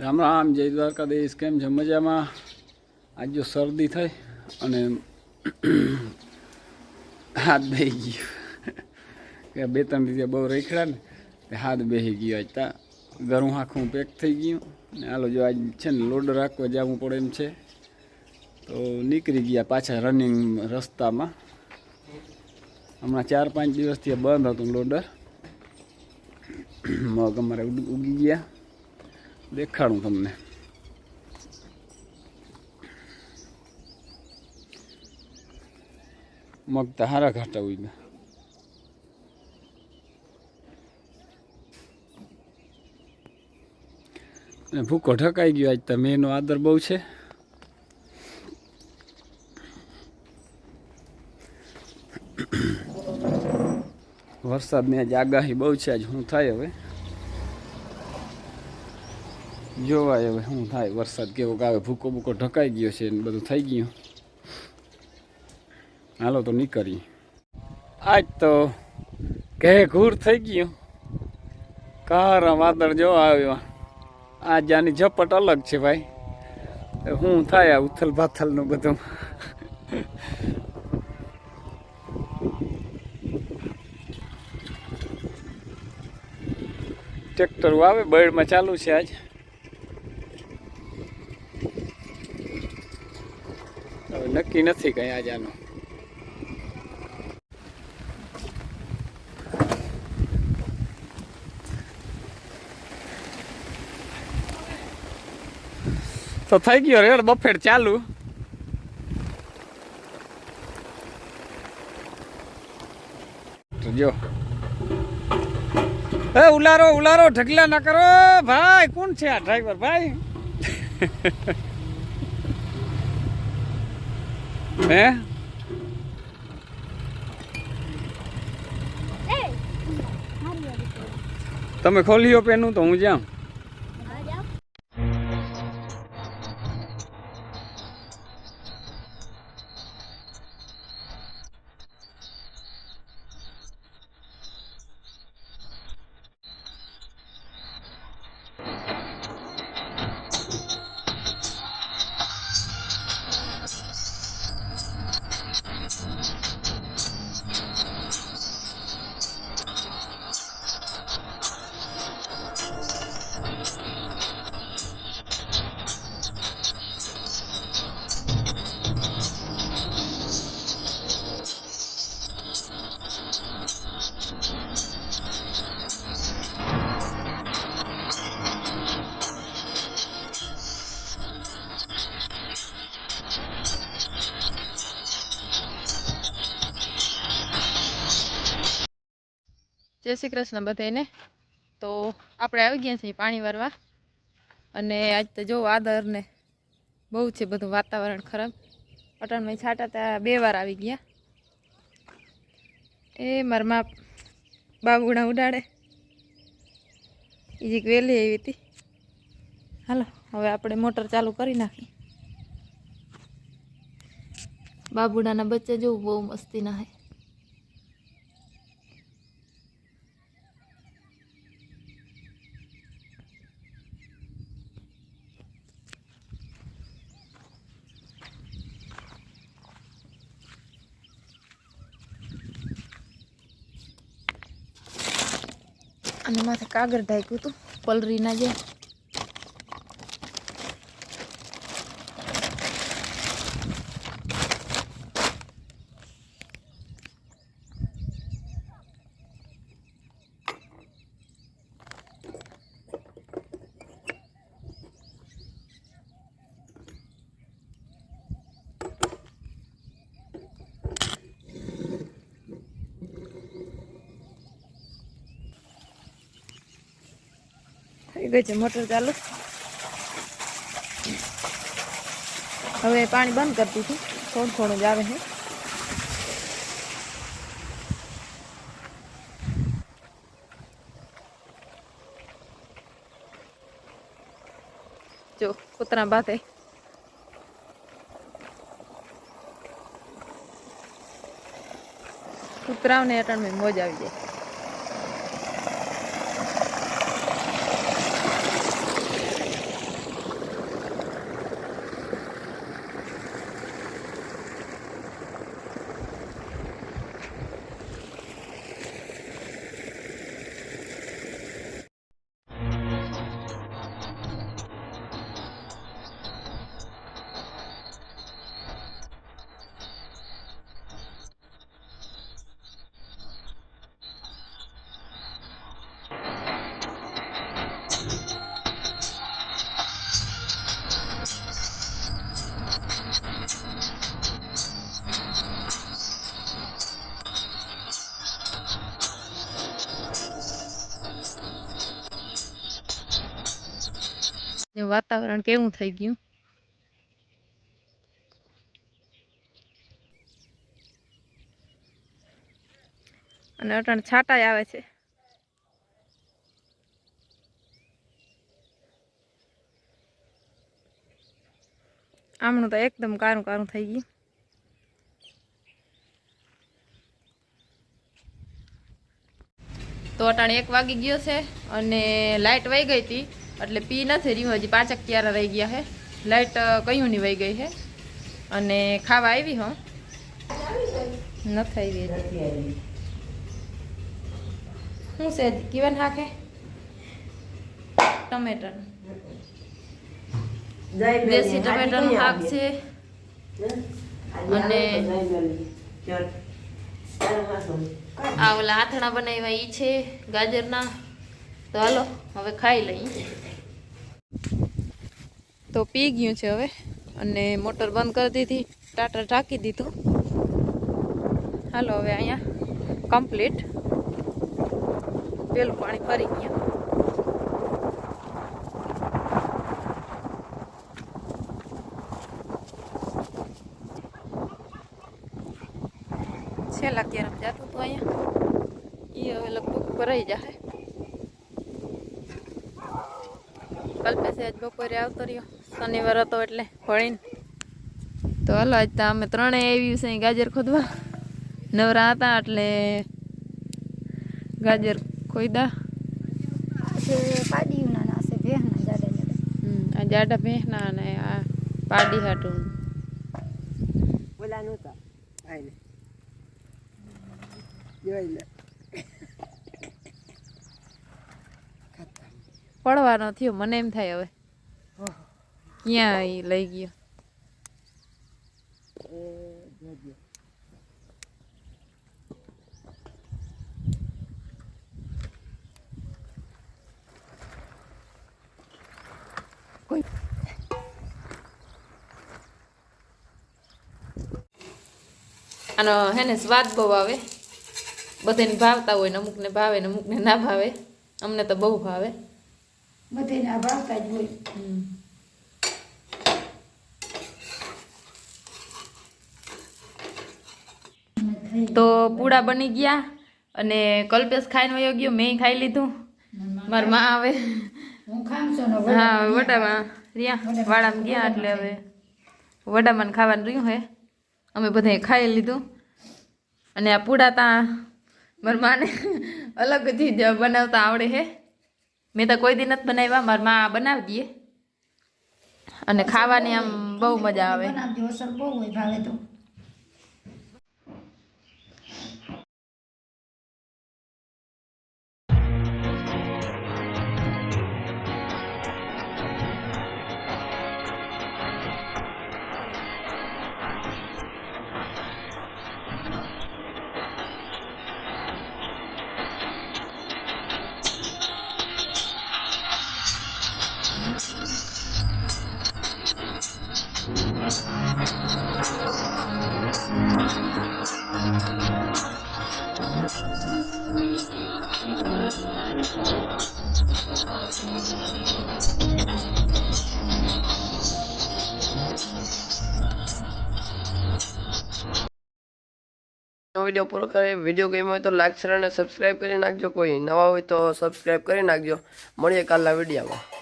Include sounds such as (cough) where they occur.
રામ રામ, જય દ્વારકાધીશ. કેમ છે? મજામાં? આજ જો શરદી થઈ અને હાથ બેહી ગયો. કે બે ત્રણ રીતે બહુ રેખડા ને, તે હાથ બેહી ગયો આજ તા. ગરું આખું પેક થઈ ગયું. ને હાલો જો આજ છે ને લોડ રાખવા જવું પડે એમ છે. તો નીકળી ગયા પાછા રનિંગ રસ્તામાં. હમણાં ચાર પાંચ દિવસથી બંધ હતું લોડર મગ અમારે ઉગી ગયા. દેખાડું તમને. મગ તો હારા ઘાટા ઉગ્યા અને ભૂકો ઢકાઈ ગયો આજ તમે એનો આદર બહુ છે. વરસાદની આજ આગાહી બહુ છે, આજ શું થાય હવે. જોવાય હવે શું થાય, વરસાદ કેવો આવે ભૂકો ભૂકો ઢકાઈ ગયો છે ને બધું થઈ ગયું. હાલો તો નીકળી આજ તો ઘે ઘૂર થઈ ગયું. કારા વાદળ જો આવ્યો. આજ આની ઝપટ અલગ છે ભાઈ. શું થાય આ ઉથલ પાથલનું બધું? ટ્રેક્ટર આવે બળમાં ચાલુ છે આજ હવે નક્કી નથી કંઈ આજ આનું. તો થઈ ગયો રેડ બફેટ ચાલુ. જો. એ, ઉલારો ઉલારો, ઢગલા ના કરો. ભાઈ, કોણ છે આ ડ્રાઈવર ભાઈ? (laughs) હે? તમે ખોલીઓ પેનું તો હું જાઉં. જય શ્રી કૃષ્ણ બધાને તો આપણે આવી ગયા છીએ પાણી વારવા. અને આજ તો જો વાદળ ને બહુ છે બધું વાતાવરણ ખરાબ. અટણમાં છાટા ત્યાં બે વાર આવી ગયા. એ મારા મા બાબુડા ઉડાડે. એ જે વહેલી આવી હતી. હાલો, હવે આપણે મોટર ચાલુ કરી નાખી બાબુડાના બચ્ચા જોવું બહુ મસ્તી ના અને માથે કાગળ ઢાંક્યું હતું પલરી ના જાય ગઈ છે, મોટર ચાલુ. હવે પાણી બંધ કરતી હતી. થોડું થોડું જ આવે છે. જો, કૂતરા બાતે કૂતરાઓને અટણમાં મોજ આવી જાય. વાતાવરણ કેવું થઈ ગયું? અને અટાણ છાંટાય આવે છે. આમનું તો એકદમ કારું કારું થઈ ગયું. તો અટાણે એક વાગી ગયો છે અને લાઇટ વહી ગઈ હતી. એટલે પી નથી રહ્યું હજી પાંચક ક્યારે રહી ગયા છે લાઇટ કયું વહી ગઈ છે અને ખાવા આવી હો? નથી આવી હજી. શું છે? હજી? કિવન હાકે? ટમેટર. દેશી ટમેટાનું શાક છે? અને આ ઓલા આથણા બનાવ્યા ઈ છે ગાજરના. તો હાલો હવે ખાઈ લઈએ. તો પી ગયું છે હવે. અને મોટર બંધ કરી દીધી. ટાટર ઢાંકી દીધું. હાલો હવે અહીંયા કમ્પ્લીટ પેલું પાણી ફરી ગયા. છેલ્લા ક્યારે જતું હતું અહીંયા. એ હવે લગભગ ભરાઈ જશે કલ્પેશે આજ બપોરે આવતો રહ્યો. શનિવાર હતો એટલે ફળીને તો હાલો આજ તો અમે ત્રણેય આવી છે અહીં ગાજર ખોદવા. નવરા હતા એટલે ગાજર ખોદા ભેહના આ જાડા ભેંસના અને આ પાડી હાટું ઓલા નહોતા પડવાનો થયો, મને એમ થાય હવે. ક્યાં એ લઈ ગયો. આનો હે ને સ્વાદ બહુ આવે. બધાને ભાવતા હોય ને અમુકને ભાવે ને અમુકને ના ભાવે. અમને તો બહુ ભાવે. બધાને આ ભાવતા જ હોય. તો પૂડા બની ગયા અને કલ્પેશ ખાઈને વયો ગયો મેં ખાઈ લીધું. મારા માં આવે. હું વડામાં રહ્યા વાડામાં ગયા એટલે હવે વડામાં ખાવાનું રહ્યું હે. અમે બધાએ ખાઈ લીધું. અને આ પૂડા ત્યાં મારા માને અલગ જ બનાવતા આવડે હે. મેં તો કોઈ દિન નથી બનાવ્યા, મારી માં બનાવી દઈએ અને ખાવાની આમ બહુ મજા આવે. બહુ ભાવે તો. વીડિયો પૂરો કરે, વીડિયો ગમ્યો હોય તો લાઈક શેર અને સબસ્ક્રાઈબ કરી નાખજો. કોઈ નવા હોય તો સબસ્ક્રાઈબ કરી નાખજો. મળીએ કાલના વિડીયોમાં.